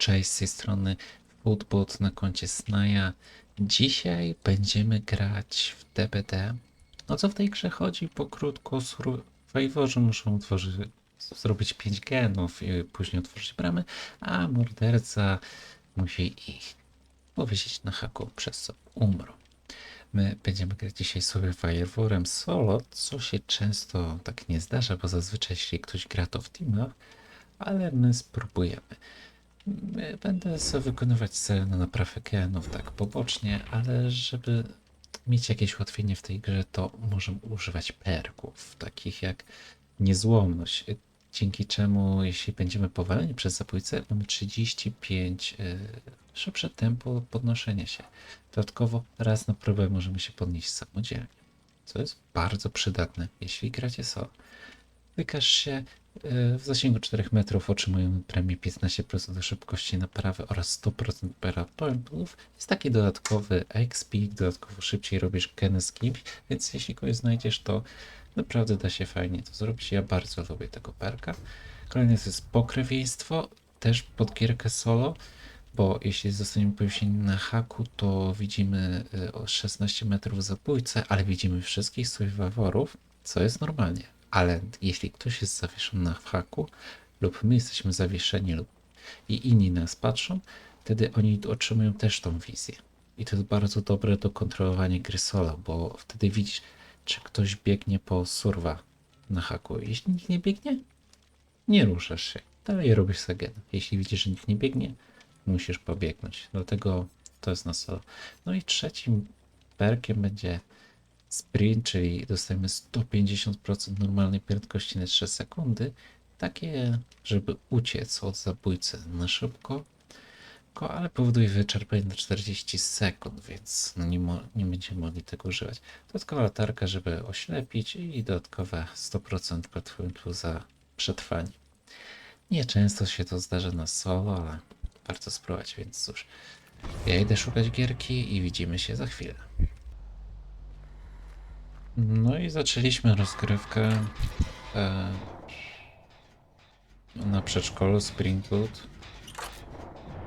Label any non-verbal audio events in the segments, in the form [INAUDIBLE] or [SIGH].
Cześć z tej strony Footbot na koncie Snaja. Dzisiaj będziemy grać w DBD. No co w tej grze chodzi? Pokrótko survivorzy muszą zrobić 5 genów i później otworzyć bramy, a morderca musi ich powiedzieć na haku, przez co umrą. My będziemy grać dzisiaj sobie Fireworem solo, co się często tak nie zdarza, bo zazwyczaj jeśli ktoś gra to w teamach, ale my spróbujemy. Będę sobie wykonywać cele na naprawę genów tak pobocznie, ale żeby mieć jakieś ułatwienie w tej grze, to możemy używać perków, takich jak niezłomność, dzięki czemu jeśli będziemy powaleni przez zabójcę, mamy 35 y, szybsze tempo podnoszenia się. Dodatkowo raz na próbę możemy się podnieść samodzielnie, co jest bardzo przydatne, jeśli gracie solo. Wykaż się y, w zasięgu 4 metrów otrzymujemy premię 15% do szybkości naprawy oraz 100% per punktów. Jest taki dodatkowy XP, dodatkowo szybciej robisz geny kimś, więc jeśli kogoś znajdziesz, to naprawdę da się fajnie to zrobić. Ja bardzo lubię tego perka. Kolejny to jest pokrewieństwo, też pod gierkę solo, bo jeśli zostaniemy powiesieni na haku, to widzimy y, o 16 metrów zabójcę, ale widzimy wszystkich survivorów, co jest normalnie. Ale jeśli ktoś jest zawieszony na haku, lub my jesteśmy zawieszeni, lub i inni nas patrzą, wtedy oni otrzymują też tą wizję. I to jest bardzo dobre do kontrolowania gry solo, bo wtedy widzisz, czy ktoś biegnie po surwa na haku. Jeśli nikt nie biegnie, nie ruszasz się. Dalej robisz sagen. Jeśli widzisz, że nikt nie biegnie, musisz pobiegnąć. Dlatego to jest na solo. No i trzecim perkiem będzie sprint, czyli dostajemy 150% normalnej prędkości na 3 sekundy. Takie, żeby uciec od zabójcy na szybko, ko- ale powoduje wyczerpanie na 40 sekund, więc no nie, mo- nie będziemy mogli tego używać. Dodatkowa latarka, żeby oślepić i dodatkowe 100% platformy za przetrwanie. Nie często się to zdarza na solo, ale warto spróbować, więc cóż. Ja idę szukać gierki i widzimy się za chwilę. No i zaczęliśmy rozgrywkę e, na przedszkolu Springwood.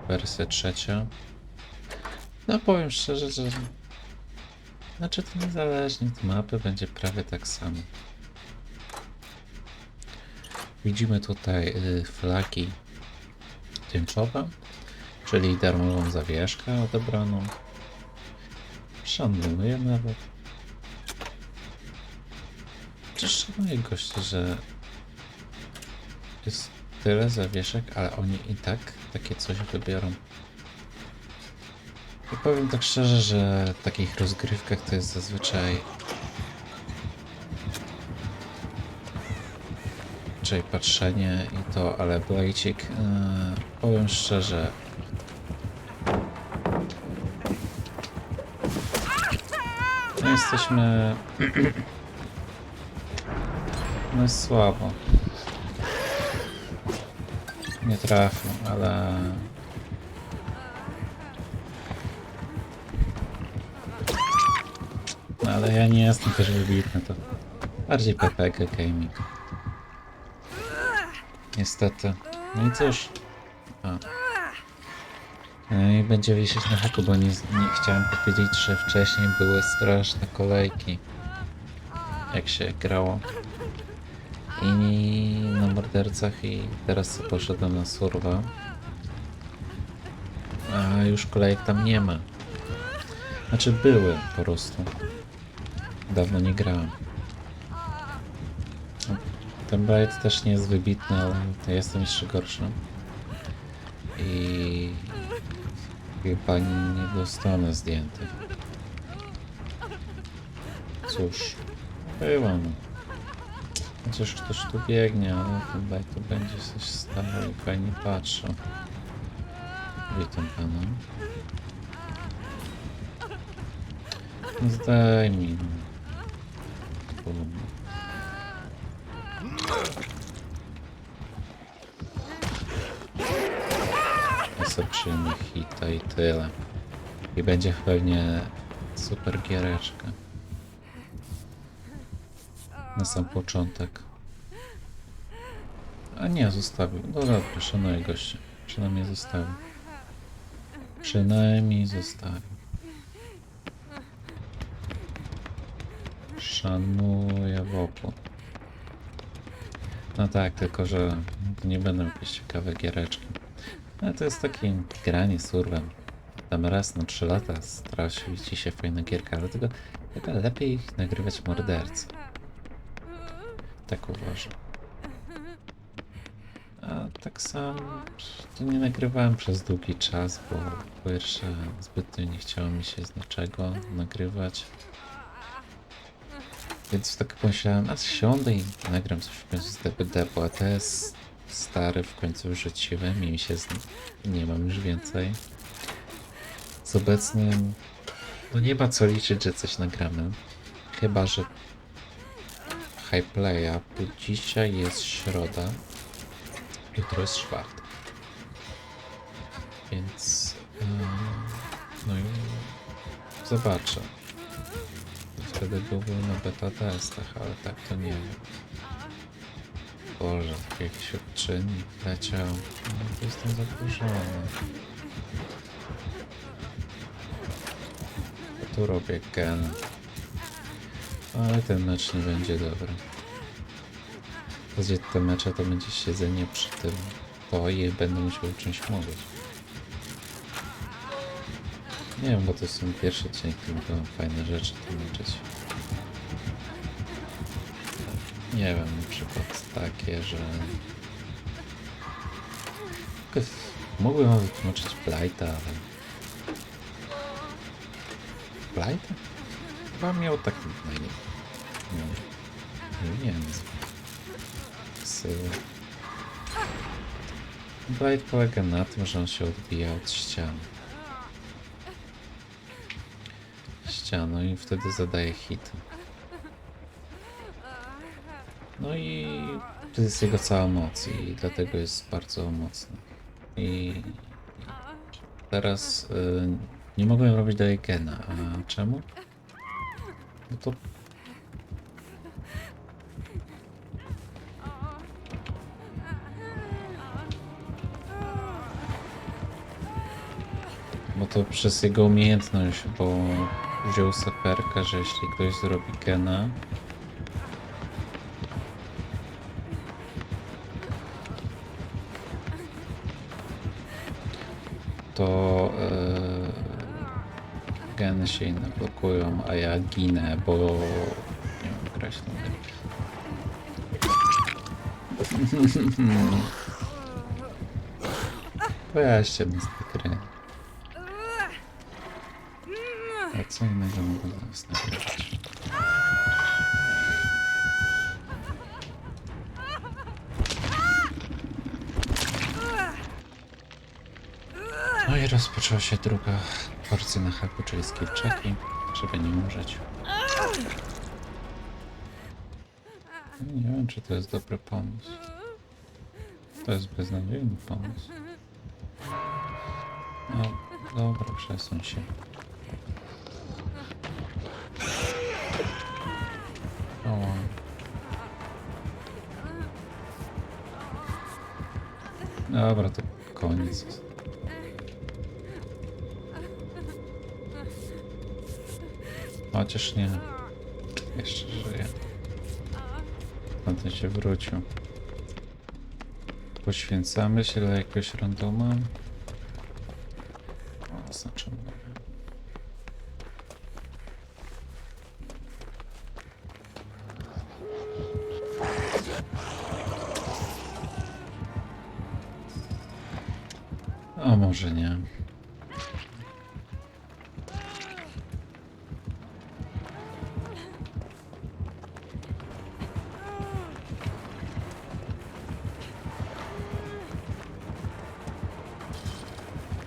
Wersja trzecia. No powiem szczerze, że znaczy to niezależnie od mapy będzie prawie tak samo. Widzimy tutaj y, flagi tęczowe, czyli darmową zawieszkę odebraną. Szanuję nawet. Czy szanuję goście, że jest tyle zawieszek, ale oni i tak takie coś wybiorą. I powiem tak szczerze, że w takich rozgrywkach to jest zazwyczaj raczej patrzenie i to, ale Blajcik, yy, powiem szczerze, jesteśmy, no jest słabo. Nie trafił, ale... No ale ja nie jestem też wybitny, to bardziej PPG Gaming. Niestety. No i cóż. A. No i będzie wisieć na haku, bo nie, nie chciałem powiedzieć, że wcześniej były straszne kolejki. Jak się grało. I na mordercach i teraz poszedłem na surwa. A już kolejek tam nie ma. Znaczy były po prostu. Dawno nie grałem. Ten Blight też nie jest wybitny, ale jestem jeszcze gorszy. I chyba nie dostanę zdjęty. Cóż, była no. Chociaż ktoś tu biegnie, ale Blight tu będzie coś stało i fajnie patrzał. Witam pana. No Zdejmij. no. Sobie przyjmę hita i tyle. I będzie pewnie super giereczka. Na sam początek. A nie, zostawił. No dobra, szanuję gościa. Przynajmniej zostawił. Przynajmniej zostawił. Szanuję wokół. No tak, tylko że nie będą jakieś ciekawe giereczki. Ale to jest takie granie surwem. Tam raz na 3 lata trafi ci się fajna gierka, ale tego chyba lepiej nagrywać mordercę. Tak uważam. A tak sam to nie nagrywałem przez długi czas, bo po pierwsze zbytnio nie chciało mi się z niczego nagrywać. Więc tak pomyślałem, a siądę i nagram coś w końcu z DBD, bo ATS stary w końcu wrzuciłem i mi się z... nie mam już więcej. Z obecnym no nie ma co liczyć, że coś nagramy. Chyba, że High Playa, bo dzisiaj jest środa, jutro jest czwartek. Więc em, no i zobaczę. Wtedy byłby na beta testach, ale tak to nie wiem. Boże, jakiś odczynnik leciał. No, jestem zaburzony. Tu robię gen. Ale ten mecz nie będzie dobry. Gdzie te mecze to będzie siedzenie przy tym. To i będę musiał czymś mówić. Nie wiem, bo to są pierwsze odcinki, tylko fajne rzeczy tłumaczyć. Nie wiem, na przykład takie, że... Mógłbym wytłumaczyć Blighta, ale... Blighta? Chyba miał taki na. Nie, nie wiem. Syły. Blight polega na tym, że on się odbija od ścian. Ścianą i wtedy zadaje hit. No i to jest jego cała moc i dlatego jest bardzo mocny. I teraz y, nie mogłem robić dalej gena. A czemu? No to Bo to przez jego umiejętność, bo wziął saperka, że jeśli ktoś zrobi gena, to geny się inne blokują, a ja ginę, bo nie wiem grać. Weźcie [LAUGHS] mnie z tej gry. A co innego mogę was nagrywać? No i rozpoczęła się druga porcja na haku, czyli skill żeby nie umrzeć. Nie wiem, czy to jest dobry pomysł. To jest beznadziejny pomysł. No, dobra, przesuń się. Dobra, to koniec. Chociaż nie. Jeszcze żyje. A ten się wrócił. Poświęcamy się dla jakiegoś randoma.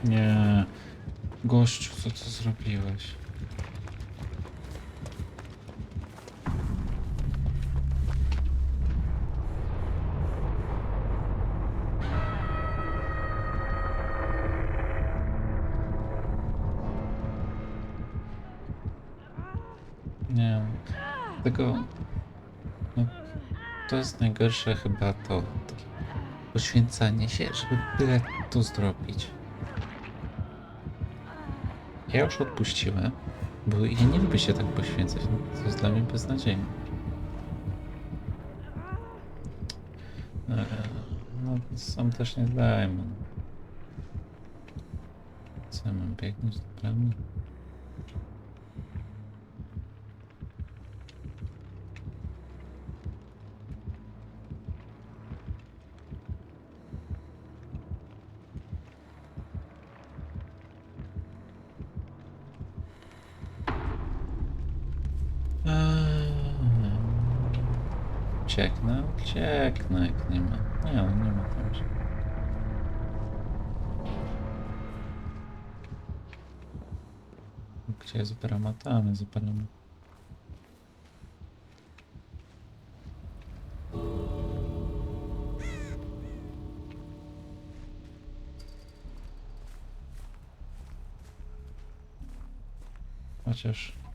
Nie. Gościu, co ty zrobiłeś? Nie. Tego. No, to jest najgorsze chyba to. poświęcanie się, żeby byle tu zrobić? Ja już odpuściłem, bo ja nie lubię się tak poświęcać. To jest dla mnie beznadziejne. No, sam też nie dajmy. Co mam biegnąć do bramy? Eee, Ucieknę, ucieknę, jak nie ma. Nie, no nie ma tam się. Gdzie jest brama? Tam jest brama. Chociaż...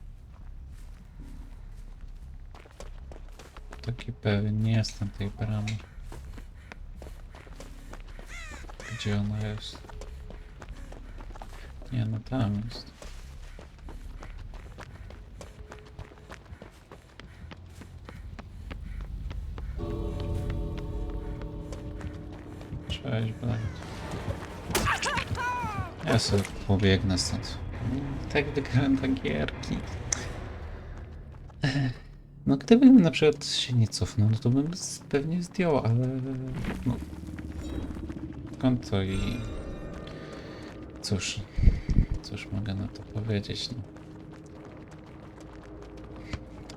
Taki pewien nie jestem tej bramy. Gdzie ona jest? Nie, no tam jest. Cześć, Blade. Ja sobie pobiegnę stąd. Tak te gierki. No gdybym na przykład się nie cofnął, no to bym pewnie zdjął, ale no skąd to i cóż, cóż mogę na to powiedzieć, no.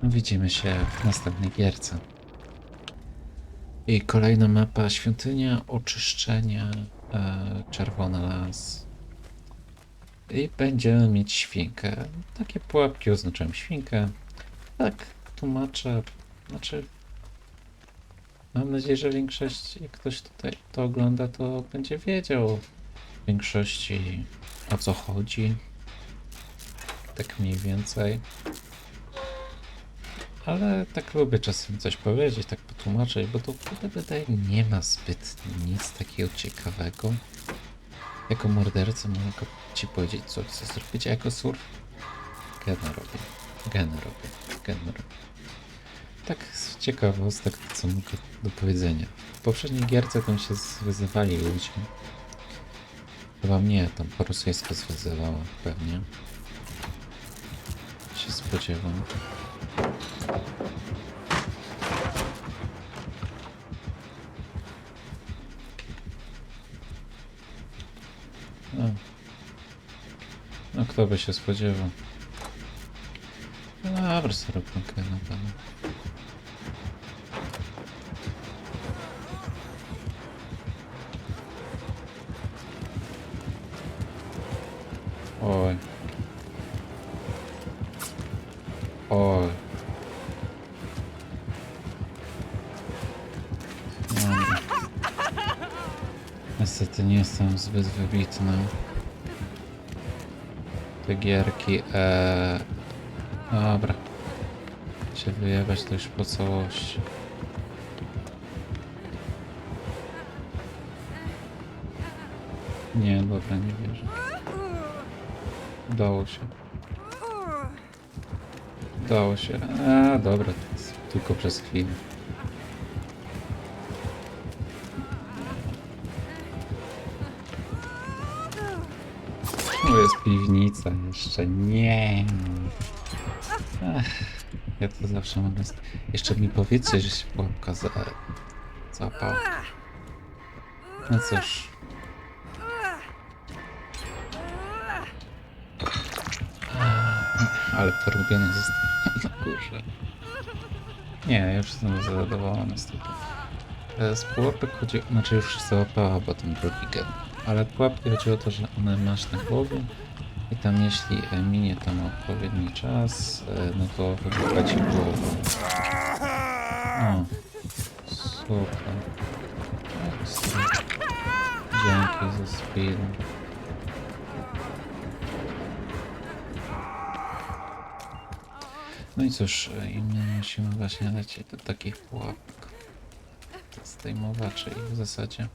Widzimy się w następnej gierce. I kolejna mapa, świątynia oczyszczenia, e, czerwony las. I będziemy mieć świnkę. Takie pułapki oznaczają świnkę. Tak, tłumaczę. Znaczy, mam nadzieję, że większość, jak ktoś tutaj to ogląda, to będzie wiedział w większości o co chodzi. Tak mniej więcej. Ale tak lubię czasem coś powiedzieć, tak potłumaczyć, bo to wydaje nie ma zbyt nic takiego ciekawego. Jako morderca mogę ci powiedzieć, co chcę zrobić, a jako surf gena robię. Gena robię. Gena robię. Tak z ciekawostek, co mogę do powiedzenia. W poprzedniej gierce tam się zwyzywali ludzie. Chyba mnie tam po rosyjsku zwyzywała pewnie. Się spodziewam. No. no kto by się spodziewał? No dobra, sobie róbmy gena, pana. Oj. Oj. Niestety nie jestem zbyt wybitny. Te gierki, eee... Dobra. Się wyjebać to już po całości. Nie, dobra, nie wierzę. Udało się. Udało się. A, dobra, tylko przez chwilę. Tu jest piwnica jeszcze. Nie. Ach, ja to zawsze mogę... st- Jeszcze mi powiedzcie, że się pułapka za... złapała. No cóż. Ale porobione zostało [LAUGHS] na górze. Nie, ja już jestem zadowolony z tego. Z pułapek chodzi, znaczy już załapała, ten drugi gen. Ale pułapki chodzi o to, że one masz na głowie i tam jeśli e, minie tam odpowiedni czas, e, no to wybucha ci głowę. O, super. Dzięki za speed. No i cóż, i my musimy właśnie lecieć do takich pułapek. Zdejmowaczy ich w zasadzie.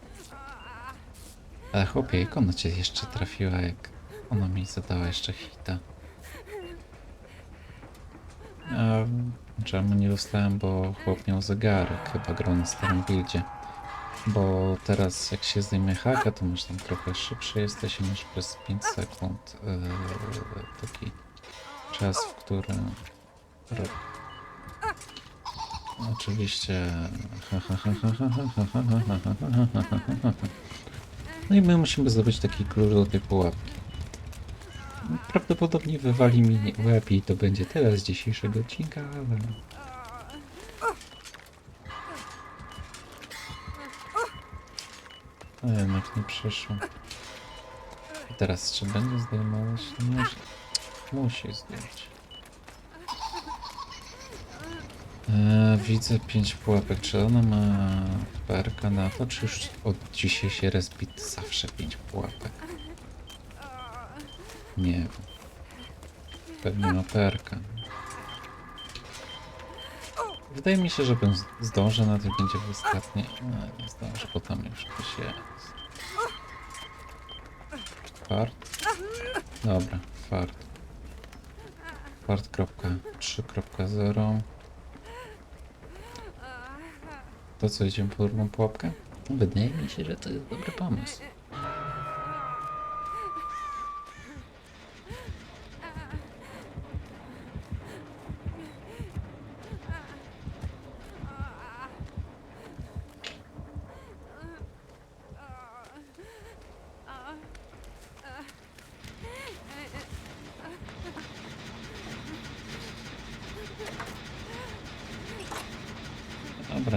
Ale chłopie, jak ona cię jeszcze trafiła, jak ona mi zadała jeszcze hita. A czemu nie dostałem, bo chłop miał zegarek, chyba grał na starym buildzie. Bo teraz jak się zdejmie haka, to masz tam trochę szybszy jesteś i masz przez 5 sekund yy, taki czas, w którym... ro- Oczywiście... No i my musimy zdobyć taki klucz do tej pułapki. Prawdopodobnie wywali mi łeb i to będzie tyle z dzisiejszego odcinka, ale... A jednak nie przyszło. I teraz czy będzie zdejmować? No Musi, musi zdjąć. Eee, widzę pięć pułapek. Czy ona ma perka na to, czy już od dzisiaj się respit zawsze pięć pułapek? Nie wiem. Pewnie ma perka. Wydaje mi się, że bym zdążę na tym będzie w ostatniej. No, nie zdążę, bo tam już ktoś jest. Fart? Dobra, fart. Fart.3.0 To co, idziemy po drugą pułapkę? Wydaje mi się, że to jest dobry pomysł.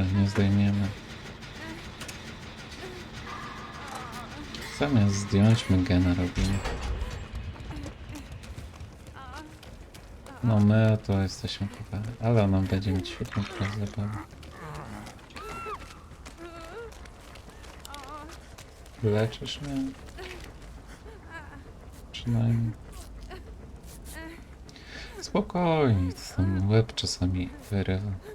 Nie zdejmiemy. Zamiast zdjąć, my gena robimy. No my to jesteśmy poważni, ale ona będzie mieć świetną plac zabawy. Leczysz mnie? Przynajmniej. Spokojnie, to tam łeb czasami wyrywa.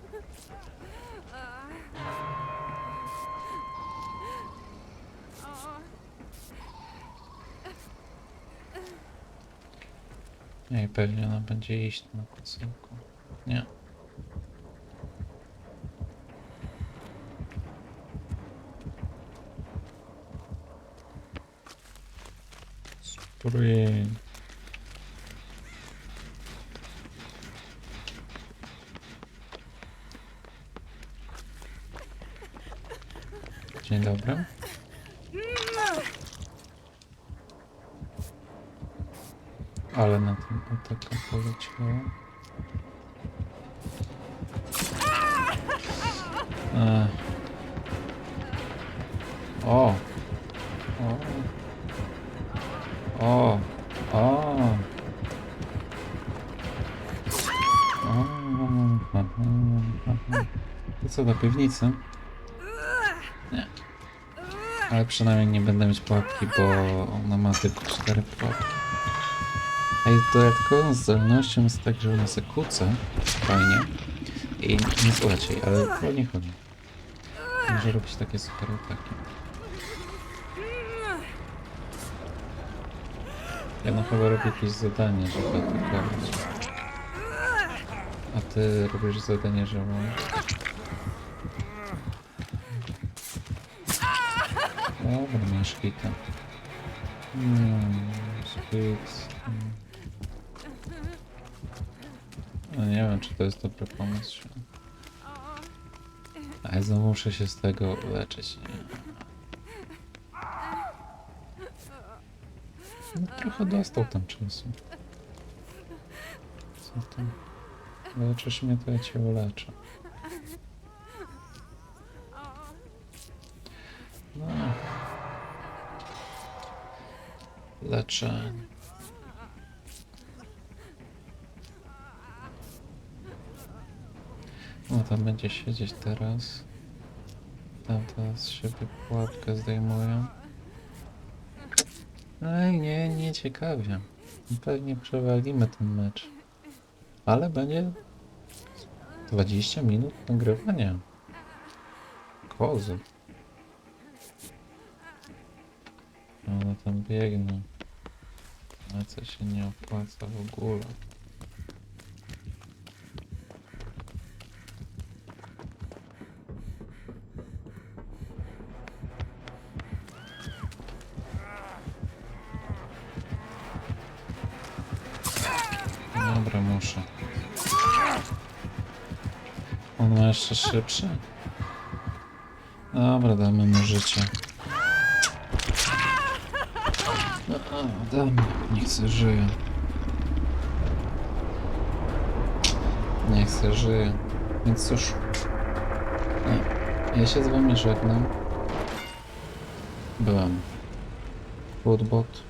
Pewnie ona będzie iść na podsyłku. Nie. Spróbuję. Dzień dobry. Ale na tym ataku poleciało. Ech. O! O! O! O! O! To co do piwnicy? Nie. Ale przynajmniej nie będę mieć pułapki, bo ona ma tylko cztery pułapki. A jest dodatkową zdolnością jest tak, że ona se kłóca fajnie i nie jej, ale to nie chodzi. Może robić takie super ataki. Ja no chyba robię jakieś zadanie, żeby atakować. A ty robisz zadanie, żeby... Dobra, masz hita. Hmm. Hmm. No nie wiem, czy to jest dobry pomysł. Ale znowu muszę się z tego leczyć. No, trochę dostał tam czasu. Co tam? Leczysz mnie, to ja cię uleczę. No. Leczenie. No tam będzie siedzieć teraz. Tam teraz z siebie pułapkę zdejmuję. Ej, nie, nie ciekawie. Pewnie przewalimy ten mecz. Ale będzie 20 minut nagrywania. Kozu. One tam biegną. Ale co się nie opłaca w ogóle. Jeszcze szybsze? Dobra, damy mu życie. No, a, damy, niech se żyje. Niech se żyje. Więc cóż. Ja się z wami żegnam. Byłem. Foodbot.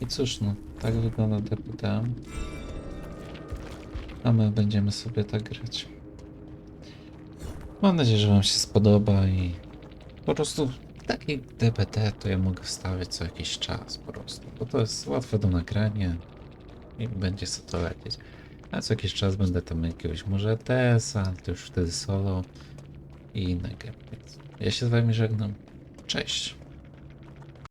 I cóż no, tak wygląda DPT. A my będziemy sobie tak grać. Mam nadzieję, że wam się spodoba i po prostu taki DPT to ja mogę wstawiać co jakiś czas po prostu, bo to jest łatwe do nagrania i będzie sobie to lecieć. A co jakiś czas będę tam jakiegoś może ETS-a, to już wtedy solo i inne. Więc ja się z wami żegnam. Cześć!